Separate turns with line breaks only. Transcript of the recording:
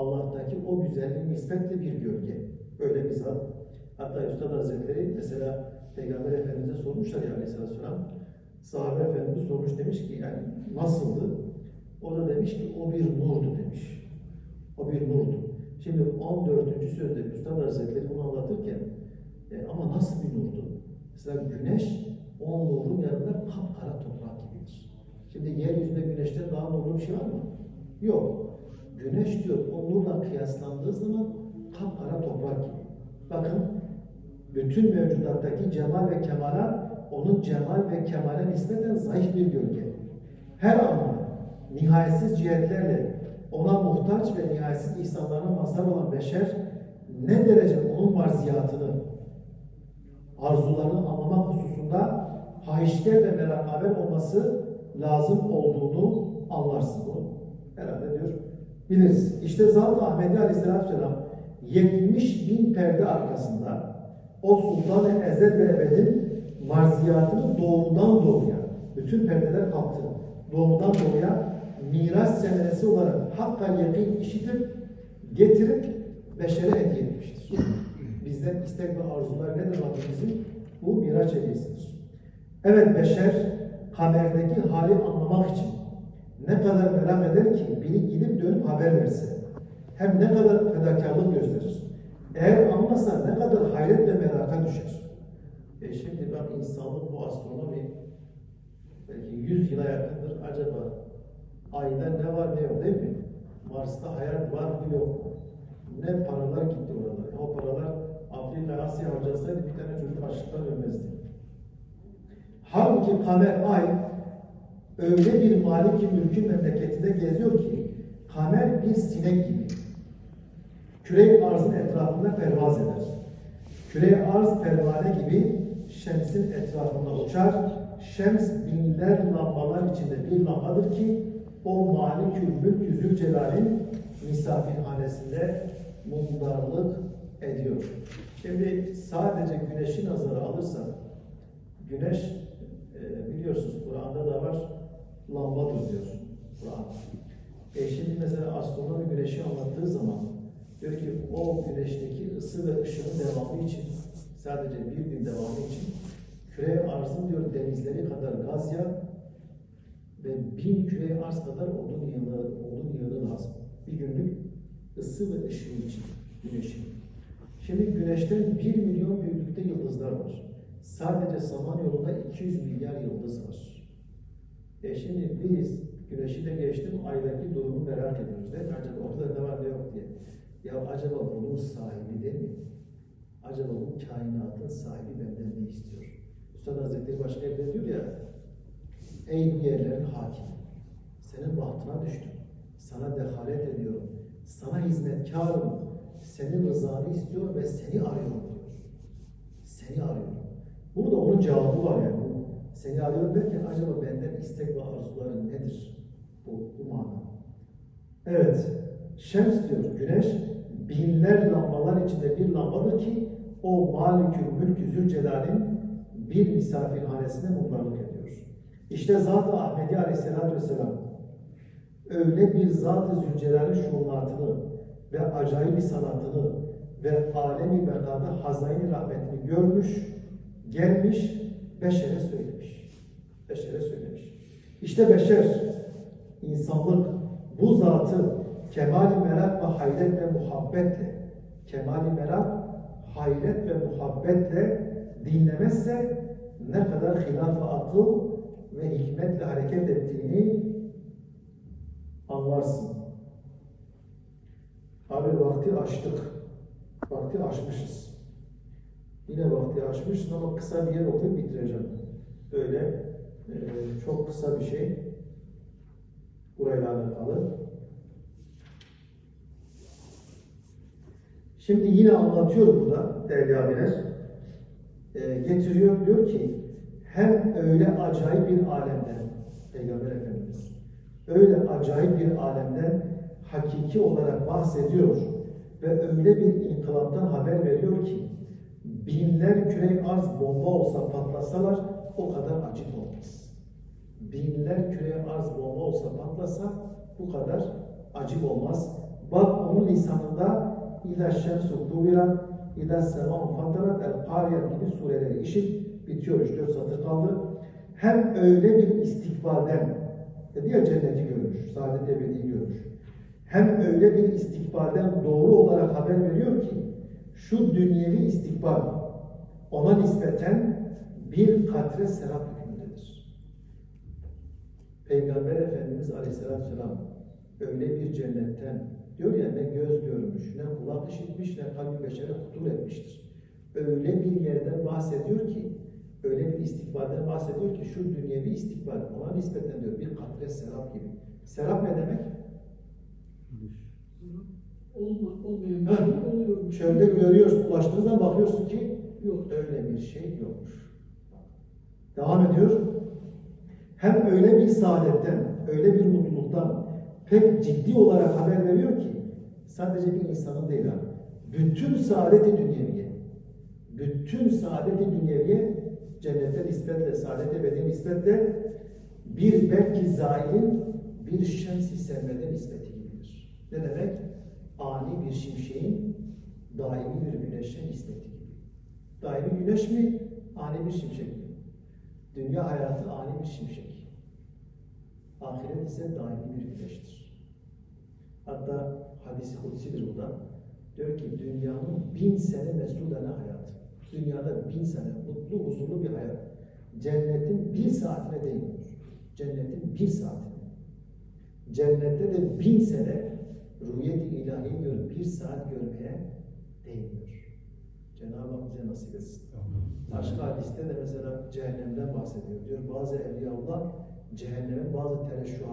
Allah'taki o güzelliğin nispetle bir gölge. Öyle bir zat. Hatta Üstad Hazretleri mesela Peygamber Efendimiz'e sormuşlar ya Aleyhisselatü Vesselam. Sahabe Efendimiz sormuş demiş ki yani nasıldı? O da demiş ki o bir nurdu demiş. O bir nurdu. Şimdi 14. sözde Üstad Hazretleri bunu anlatırken e, ama nasıl bir nurdu? Mesela güneş o nurun yanında kapkara toprak gibidir. Şimdi yeryüzünde güneşten daha nurlu bir şey var mı? Yok. Güneş diyor o nurla kıyaslandığı zaman kapkara toprak gibi. Bakın bütün mevcudattaki cemal ve kemala onun cemal ve kemale nispeten zayıf bir gölge. Her anlamda nihayetsiz cihetlerle ona muhtaç ve nihayetsiz ihsanlarına mazhar olan beşer ne derece onun marziyatını, arzularını anlamak hususunda hahişker ve merakaber olması lazım olduğunu anlarsın bunu. Herhalde diyor. Biliriz. İşte Zat-ı Ahmedi Aleyhisselatü Vesselam 70 bin perde arkasında o Sultan-ı Ezel ve Ebed'in marziyatını doğrudan doğruya, bütün perdeler kalktı. Doğrudan doğruya miras senesi olarak hakka yakın işitip getirip beşere hediye etmiştir. Bizden istek ve arzular nedir Rabbimizin? Bu miraç hediyesidir. Evet beşer kaberdeki hali anlamak için ne kadar merak eder ki biri gidip dönüp haber verse. Hem ne kadar fedakarlık gösterir. Eğer anlasa ne kadar hayret ve meraka düşer. E şimdi bak insanlık bu astronomi belki 100 yıla yakındır. Acaba ayda ne var ne yok değil mi? Mars'ta hayat var mı yok? Ne paralar gitti oralara. O paralar Afrika, Asya harcasaydı bir tane çocuk açlıktan ölmezdi. Halbuki kamer ay öyle bir maliki mülkün memleketinde geziyor ki kamer bir sinek gibi. Küre arzın etrafında pervaz eder. Küre arz pervane gibi şemsin etrafında uçar. Şems binler lambalar içinde bir lambadır ki o malikül mülk yüzül celalin misafirhanesinde mundarlık ediyor. Şimdi sadece güneşi nazara alırsak, güneş e, biliyorsunuz Kur'an'da da var, lambadır diyor Kur'an. E şimdi mesela astronomi güneşi anlattığı zaman diyor ki o güneşteki ısı ve ışığın devamı için sadece bir gün devamı için küre arzın diyor denizleri kadar gaz ya ve bin küre arz kadar odun yığını, odun yığını lazım. Bir günlük ısı ve ışığı için güneşin. Şimdi güneşten 1 milyon büyüklükte yıldızlar var. Sadece Samanyolu'nda 200 milyar yıldız var. E şimdi biz güneşi de geçtim aydaki durumu merak ediyoruz değil mi? Acaba orada ne var ne yok diye. Ya acaba bunun sahibi değil mi? Acaba bu kainatın sahibi benden ne istiyor? Üstad Hazretleri başka yerde diyor ya Ey yerlerin hakimi senin bahtına düştüm. Sana dehalet ediyorum. Sana hizmetkarım. Senin rızanı istiyor ve seni arıyorum diyor. Seni arıyorum. Burada onun cevabı var yani. Seni arıyorum derken acaba benden istek ve arzuların nedir? Bu, bu mana. Evet. Şems diyor. Güneş binler lambalar içinde bir lambadır ki o malikül mülk Zülcelal'in bir misafirhanesine mumlarlık ediyor. İşte Zat-ı Ahmedi Aleyhisselatü Vesselam öyle bir Zat-ı Zülcelal'in şuunatını ve acayip sanatını ve alemi bekada hazayni rahmetini görmüş, gelmiş, beşere söylemiş. Beşere söylemiş. İşte beşer, insanlık bu zatı kemali merak ve hayret ve muhabbetle, kemali merak, hayret ve muhabbetle dinlemezse ne kadar hilaf-ı akıl ve hikmetle hareket ettiğini anlarsın. Abi vakti açtık. Vakti aşmışız. Yine vakti aşmışız ama kısa bir yer okuyup bitireceğim. Böyle e, çok kısa bir şey. Burayla alakalı. Şimdi yine anlatıyor burada değerli abiler. E, getiriyor diyor ki hem öyle acayip bir alemden Peygamber Efendimiz öyle acayip bir alemden hakiki olarak bahsediyor ve öyle bir inkılaptan haber veriyor ki binler küre arz bomba olsa patlasalar o kadar acı olmaz. Binler küre arz bomba olsa patlasa bu kadar acı olmaz. Bak onun lisanında İza şemsu kuvirat, İza sema'u fatarat, El Kariyat gibi sureleri işit. Bitiyor 3-4 satır kaldı. Hem öyle bir istikbalden, dedi ya cenneti görmüş, saadet ebedi görmüş. Hem öyle bir istikbalden doğru olarak haber veriyor ki, şu dünyevi istikbal ona nispeten bir katre serap. Peygamber Efendimiz Aleyhisselatü Vesselam öyle bir cennetten diyor ya ne göz görmüş, ne kulak işitmiş, ne kalbi beşere hutur etmiştir. Öyle bir yerden bahsediyor ki, öyle bir istikbalden bahsediyor ki şu dünyevi istikbal ona nispeten diyor bir katre serap gibi. Serap ne demek? Ha,
şey.
Çölde görüyorsun, ulaştığın zaman bakıyorsun ki
Yok.
öyle bir şey yokmuş. Devam ediyor. Hem öyle bir saadetten, öyle bir mutluluktan pek ciddi olarak haber veriyor ki sadece bir insanın değil ha. Bütün saadeti dünyeviye, bütün saadeti dünyeviye cennete nispetle, saadet ebedi nispetle bir belki zailin bir şems-i sermede nispeti gibidir. Ne demek? Ani bir şimşeğin daimi bir güneşe nispeti gibi. Daimi güneş mi? Ani bir şimşek mi? Dünya hayatı ani bir şimşek. Ahiret ise daimi bir güneştir. Hatta hadisi kutsidir bu da. Diyor ki dünyanın bin sene mesudane hayatı. Dünyada bin sene mutlu, huzurlu bir hayat. Cennetin bir saatine değmiyor. Cennetin bir saatine. Cennette de bin sene rüyet-i ilahi görüp bir saat görmeye değmiyor. Cenab-ı Hak bize nasip etsin. Başka hadiste de mesela cehennemden bahsediyor. Diyor bazı evliyaullah cehennemin bazı tereşşuhat